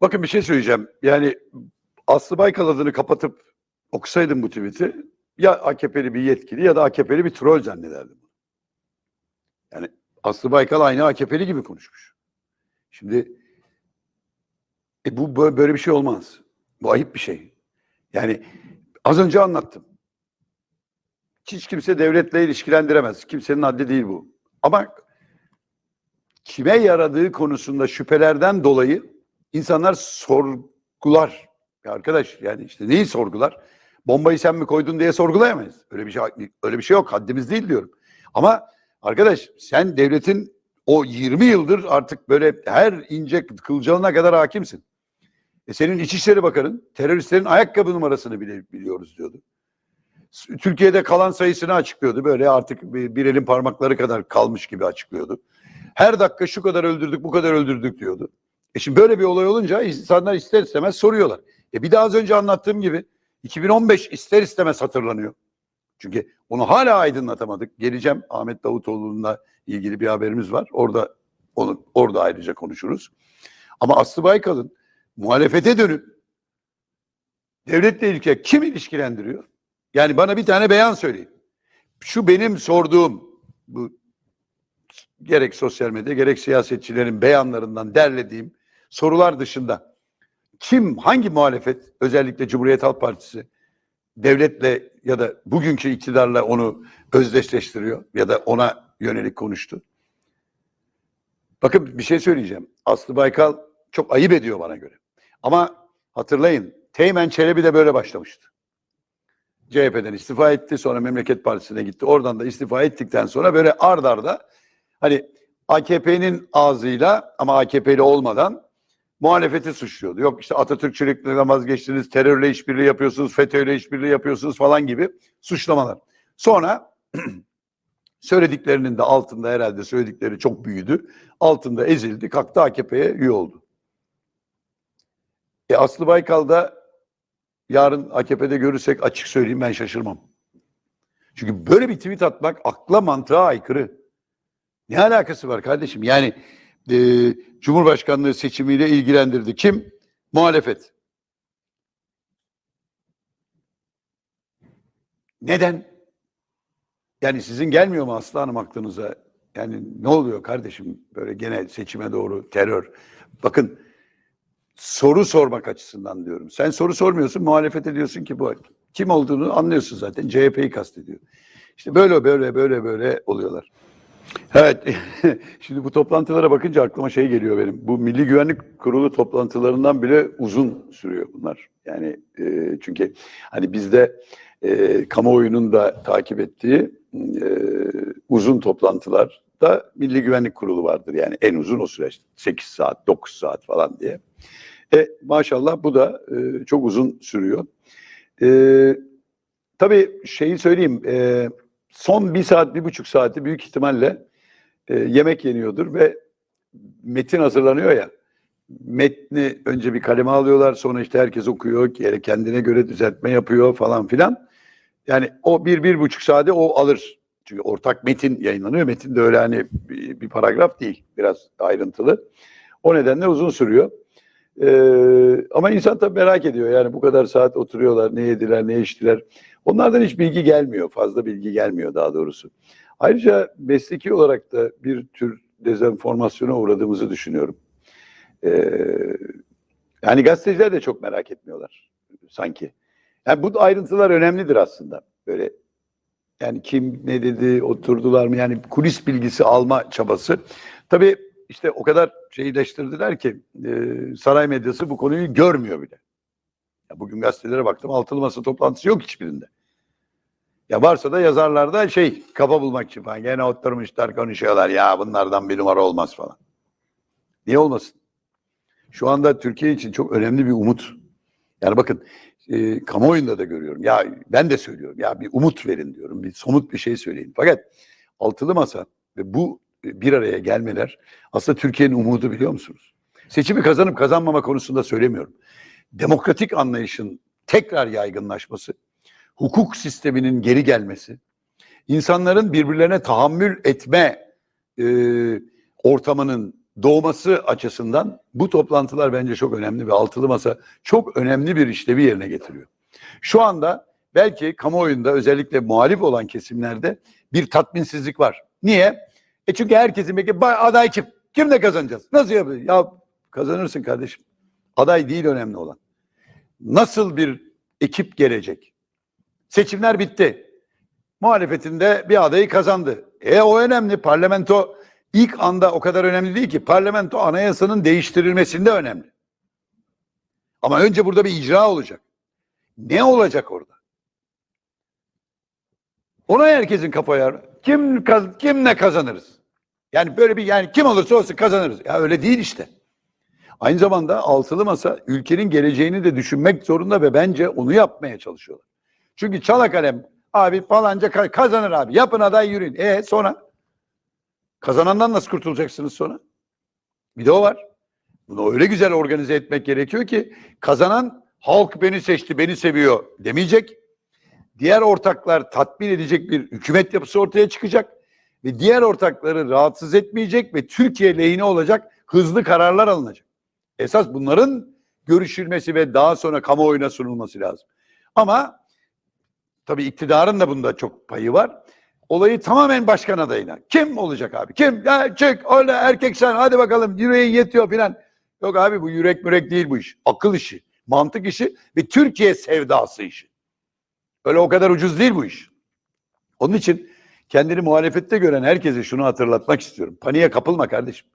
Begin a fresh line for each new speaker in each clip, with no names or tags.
Bakın bir şey söyleyeceğim. Yani Aslı Baykal adını kapatıp okusaydım bu tweet'i ya AKP'li bir yetkili ya da AKP'li bir troll zannederdim. Yani Aslı Baykal aynı AKP'li gibi konuşmuş. Şimdi e bu bö- böyle bir şey olmaz. Bu ayıp bir şey. Yani az önce anlattım. Hiç kimse devletle ilişkilendiremez. Kimsenin haddi değil bu. Ama kime yaradığı konusunda şüphelerden dolayı insanlar sorgular. Ya arkadaş yani işte neyi sorgular? Bombayı sen mi koydun diye sorgulayamayız. Öyle bir şey öyle bir şey yok. Haddimiz değil diyorum. Ama arkadaş sen devletin o 20 yıldır artık böyle her ince kılcalına kadar hakimsin. E senin İçişleri Bakanın teröristlerin ayakkabı numarasını bile biliyoruz diyordu. Türkiye'de kalan sayısını açıklıyordu. Böyle artık bir elin parmakları kadar kalmış gibi açıklıyordu. Her dakika şu kadar öldürdük, bu kadar öldürdük diyordu. E şimdi böyle bir olay olunca insanlar ister istemez soruyorlar. E bir daha az önce anlattığım gibi 2015 ister istemez hatırlanıyor. Çünkü onu hala aydınlatamadık. Geleceğim Ahmet Davutoğlu'nunla ilgili bir haberimiz var. Orada onu orada ayrıca konuşuruz. Ama Aslı Baykal'ın muhalefete dönüp devletle ilgili kim ilişkilendiriyor? Yani bana bir tane beyan söyleyin. Şu benim sorduğum bu gerek sosyal medya gerek siyasetçilerin beyanlarından derlediğim sorular dışında kim hangi muhalefet özellikle Cumhuriyet Halk Partisi devletle ya da bugünkü iktidarla onu özdeşleştiriyor ya da ona yönelik konuştu. Bakın bir şey söyleyeceğim. Aslı Baykal çok ayıp ediyor bana göre. Ama hatırlayın Teğmen Çelebi de böyle başlamıştı. CHP'den istifa etti sonra Memleket Partisi'ne gitti. Oradan da istifa ettikten sonra böyle ard arda hani AKP'nin ağzıyla ama AKP'li olmadan muhalefeti suçluyordu. Yok işte Atatürkçülükten vazgeçtiniz, terörle işbirliği yapıyorsunuz, FETÖ'yle işbirliği yapıyorsunuz falan gibi suçlamalar. Sonra söylediklerinin de altında herhalde söyledikleri çok büyüdü. Altında ezildi, kalktı AKP'ye üye oldu. E Aslı Baykal'da yarın AKP'de görürsek açık söyleyeyim ben şaşırmam. Çünkü böyle bir tweet atmak akla mantığa aykırı. Ne alakası var kardeşim? Yani e, Cumhurbaşkanlığı seçimiyle ilgilendirdi. Kim? Muhalefet. Neden? Yani sizin gelmiyor mu Aslı Hanım aklınıza? Yani ne oluyor kardeşim böyle gene seçime doğru terör. Bakın soru sormak açısından diyorum. Sen soru sormuyorsun, muhalefete diyorsun ki bu kim olduğunu anlıyorsun zaten. CHP'yi kastediyor. İşte böyle böyle böyle böyle oluyorlar. Evet. Şimdi bu toplantılara bakınca aklıma şey geliyor benim. Bu Milli Güvenlik Kurulu toplantılarından bile uzun sürüyor bunlar. Yani e, çünkü hani bizde e, kamuoyunun da takip ettiği e, uzun toplantılarda Milli Güvenlik Kurulu vardır. Yani en uzun o süreç. 8 saat, 9 saat falan diye. E, maşallah bu da e, çok uzun sürüyor. E, tabii şeyi söyleyeyim. E, son bir saat, bir buçuk saati büyük ihtimalle e, yemek yeniyordur ve metin hazırlanıyor ya. Metni önce bir kaleme alıyorlar, sonra işte herkes okuyor, kendine göre düzeltme yapıyor falan filan. Yani o bir, bir buçuk saate o alır. Çünkü ortak metin yayınlanıyor. Metin de öyle hani bir, bir paragraf değil, biraz ayrıntılı. O nedenle uzun sürüyor. Ee, ama insan tabii merak ediyor. Yani bu kadar saat oturuyorlar, ne yediler, ne içtiler. Onlardan hiç bilgi gelmiyor. Fazla bilgi gelmiyor daha doğrusu. Ayrıca mesleki olarak da bir tür dezenformasyona uğradığımızı düşünüyorum. Ee, yani gazeteciler de çok merak etmiyorlar sanki. Yani bu ayrıntılar önemlidir aslında. Böyle yani kim ne dedi, oturdular mı? Yani kulis bilgisi alma çabası. Tabii işte o kadar şeyleştirdiler ki e, saray medyası bu konuyu görmüyor bile. Ya bugün gazetelere baktım altılı masa toplantısı yok hiçbirinde. Ya varsa da yazarlarda şey kafa bulmak için falan. Gene oturmuşlar konuşuyorlar ya bunlardan bir numara olmaz falan. Niye olmasın? Şu anda Türkiye için çok önemli bir umut. Yani bakın e, kamuoyunda da görüyorum. Ya ben de söylüyorum. Ya bir umut verin diyorum. Bir somut bir şey söyleyin. Fakat altılı masa ve bu bir araya gelmeler aslında Türkiye'nin umudu biliyor musunuz? Seçimi kazanıp kazanmama konusunda söylemiyorum. Demokratik anlayışın tekrar yaygınlaşması, hukuk sisteminin geri gelmesi, insanların birbirlerine tahammül etme e, ortamının doğması açısından bu toplantılar bence çok önemli ve altılı masa çok önemli bir işlevi yerine getiriyor. Şu anda belki kamuoyunda özellikle muhalif olan kesimlerde bir tatminsizlik var. Niye? E çünkü herkesin peki "Ba- aday kim? Kimle kazanacağız? Nasıl yapacağız? Ya kazanırsın kardeşim. Aday değil önemli olan. Nasıl bir ekip gelecek? Seçimler bitti. Muhalefetinde bir adayı kazandı. E o önemli. Parlamento ilk anda o kadar önemli değil ki. Parlamento anayasanın değiştirilmesinde önemli. Ama önce burada bir icra olacak. Ne olacak orada? Ona herkesin kafa yer. Kim kaz- kimle kazanırız? Yani böyle bir yani kim olursa olsun kazanırız. Ya öyle değil işte. Aynı zamanda altılı masa ülkenin geleceğini de düşünmek zorunda ve bence onu yapmaya çalışıyorlar. Çünkü çala kalem abi falanca ka- kazanır abi. Yapın aday yürüyün. E sonra kazanandan nasıl kurtulacaksınız sonra? Bir de o var. Bunu öyle güzel organize etmek gerekiyor ki kazanan halk beni seçti, beni seviyor demeyecek. Diğer ortaklar tatmin edecek bir hükümet yapısı ortaya çıkacak ve diğer ortakları rahatsız etmeyecek ve Türkiye lehine olacak hızlı kararlar alınacak. Esas bunların görüşülmesi ve daha sonra kamuoyuna sunulması lazım. Ama tabii iktidarın da bunda çok payı var. Olayı tamamen başkan adayına. Kim olacak abi? Kim? Ya çık öyle erkek sen hadi bakalım yüreğin yetiyor filan. Yok abi bu yürek mürek değil bu iş. Akıl işi, mantık işi ve Türkiye sevdası işi. Öyle o kadar ucuz değil bu iş. Onun için kendini muhalefette gören herkese şunu hatırlatmak istiyorum. Paniğe kapılma kardeşim.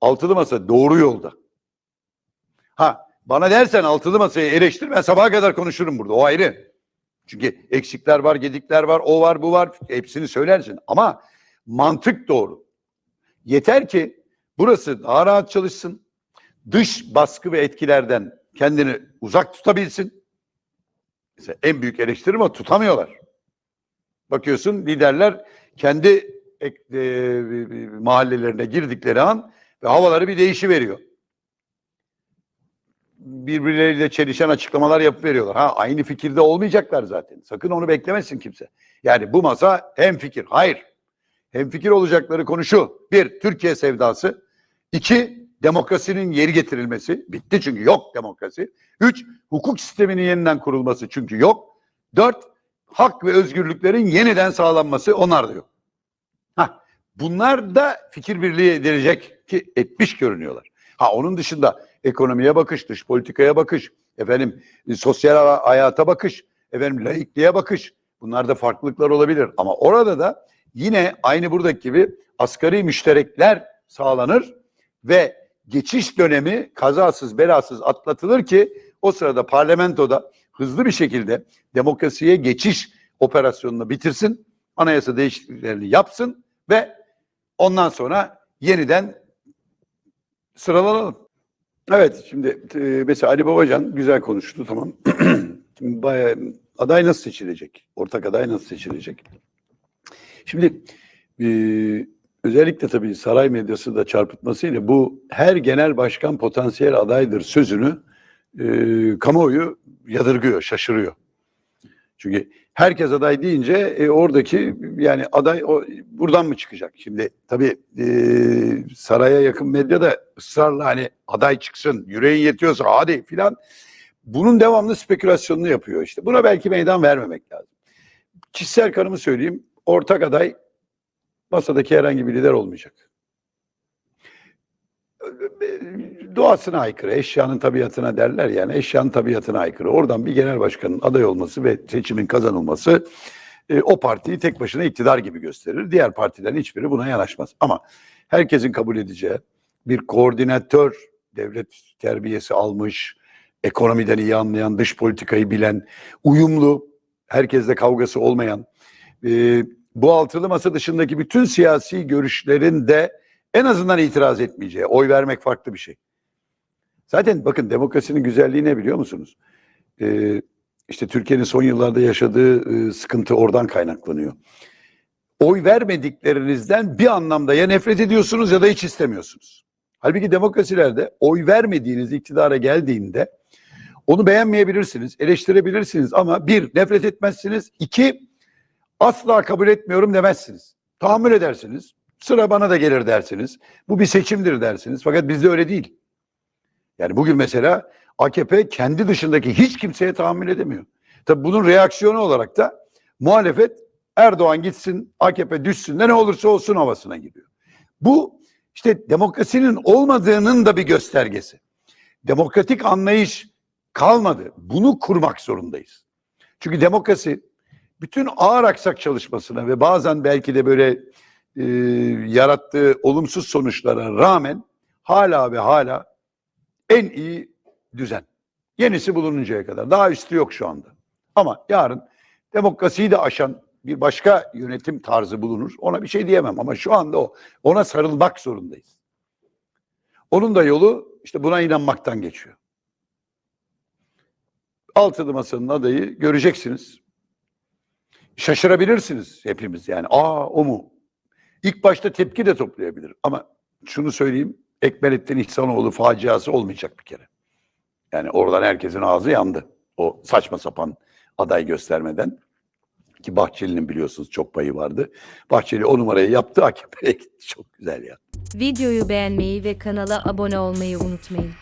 Altılı masa doğru yolda. Ha bana dersen altılı masayı eleştir ben sabaha kadar konuşurum burada o ayrı. Çünkü eksikler var, gedikler var, o var, bu var. Hepsini söylersin. Ama mantık doğru. Yeter ki burası daha rahat çalışsın. Dış baskı ve etkilerden kendini uzak tutabilsin. Mesela en büyük eleştirim o tutamıyorlar. Bakıyorsun liderler kendi ek- e, mahallelerine girdikleri an ve havaları bir değişiveriyor. Birbirleriyle çelişen açıklamalar yapıp veriyorlar. Ha aynı fikirde olmayacaklar zaten. Sakın onu beklemesin kimse. Yani bu masa hem fikir. Hayır. Hem fikir olacakları konu şu. Bir, Türkiye sevdası. İki, demokrasinin yeri getirilmesi. Bitti çünkü yok demokrasi. Üç, hukuk sisteminin yeniden kurulması çünkü yok. Dört, hak ve özgürlüklerin yeniden sağlanması onlar da. Hah, bunlar da fikir birliği edilecek ki etmiş görünüyorlar. Ha onun dışında ekonomiye bakış, dış politikaya bakış, efendim sosyal ha- hayata bakış, efendim laikliğe bakış. Bunlarda farklılıklar olabilir ama orada da yine aynı buradaki gibi asgari müşterekler sağlanır ve geçiş dönemi kazasız belasız atlatılır ki o sırada parlamentoda hızlı bir şekilde demokrasiye geçiş operasyonunu bitirsin, anayasa değişikliklerini yapsın ve ondan sonra yeniden sıralanalım. Evet şimdi e, mesela Ali Babacan güzel konuştu tamam. Aday nasıl seçilecek? Ortak aday nasıl seçilecek? Şimdi e, özellikle tabii saray medyası da çarpıtmasıyla bu her genel başkan potansiyel adaydır sözünü e, kamuoyu yadırgıyor, şaşırıyor. Çünkü herkes aday deyince e, oradaki yani aday o, buradan mı çıkacak? Şimdi tabii e, saraya yakın medya da ısrarla hani aday çıksın, yüreğin yetiyorsa hadi filan. Bunun devamlı spekülasyonunu yapıyor işte. Buna belki meydan vermemek lazım. Kişisel kanımı söyleyeyim. Ortak aday masadaki herhangi bir lider olmayacak. Doğasına aykırı, eşyanın tabiatına derler yani eşyanın tabiatına aykırı. Oradan bir genel başkanın aday olması ve seçimin kazanılması e, o partiyi tek başına iktidar gibi gösterir. Diğer partilerin hiçbiri buna yanaşmaz. Ama herkesin kabul edeceği bir koordinatör, devlet terbiyesi almış, ekonomiden iyi anlayan, dış politikayı bilen, uyumlu, herkesle kavgası olmayan, e, bu altılı masa dışındaki bütün siyasi görüşlerin de en azından itiraz etmeyeceği, oy vermek farklı bir şey. Zaten bakın demokrasinin güzelliği ne biliyor musunuz? Ee, işte Türkiye'nin son yıllarda yaşadığı e, sıkıntı oradan kaynaklanıyor. Oy vermediklerinizden bir anlamda ya nefret ediyorsunuz ya da hiç istemiyorsunuz. Halbuki demokrasilerde oy vermediğiniz iktidara geldiğinde onu beğenmeyebilirsiniz, eleştirebilirsiniz ama bir, nefret etmezsiniz. iki asla kabul etmiyorum demezsiniz. Tahammül edersiniz. Sıra bana da gelir dersiniz. Bu bir seçimdir dersiniz. Fakat bizde öyle değil. Yani bugün mesela AKP kendi dışındaki hiç kimseye tahammül edemiyor. Tabii bunun reaksiyonu olarak da muhalefet Erdoğan gitsin, AKP düşsün de ne olursa olsun havasına giriyor. Bu işte demokrasinin olmadığının da bir göstergesi. Demokratik anlayış kalmadı. Bunu kurmak zorundayız. Çünkü demokrasi bütün ağır aksak çalışmasına ve bazen belki de böyle e, yarattığı olumsuz sonuçlara rağmen hala ve hala en iyi düzen. Yenisi bulununcaya kadar. Daha üstü yok şu anda. Ama yarın demokrasiyi de aşan bir başka yönetim tarzı bulunur. Ona bir şey diyemem ama şu anda o. Ona sarılmak zorundayız. Onun da yolu işte buna inanmaktan geçiyor. Altılı Masa'nın adayı göreceksiniz. Şaşırabilirsiniz hepimiz yani. Aa o mu? İlk başta tepki de toplayabilir. Ama şunu söyleyeyim. Ekmelettin İhsanoğlu faciası olmayacak bir kere. Yani oradan herkesin ağzı yandı. O saçma sapan aday göstermeden. Ki Bahçeli'nin biliyorsunuz çok payı vardı. Bahçeli o numarayı yaptı AKP'ye gitti. Çok güzel ya.
Videoyu beğenmeyi ve kanala abone olmayı unutmayın.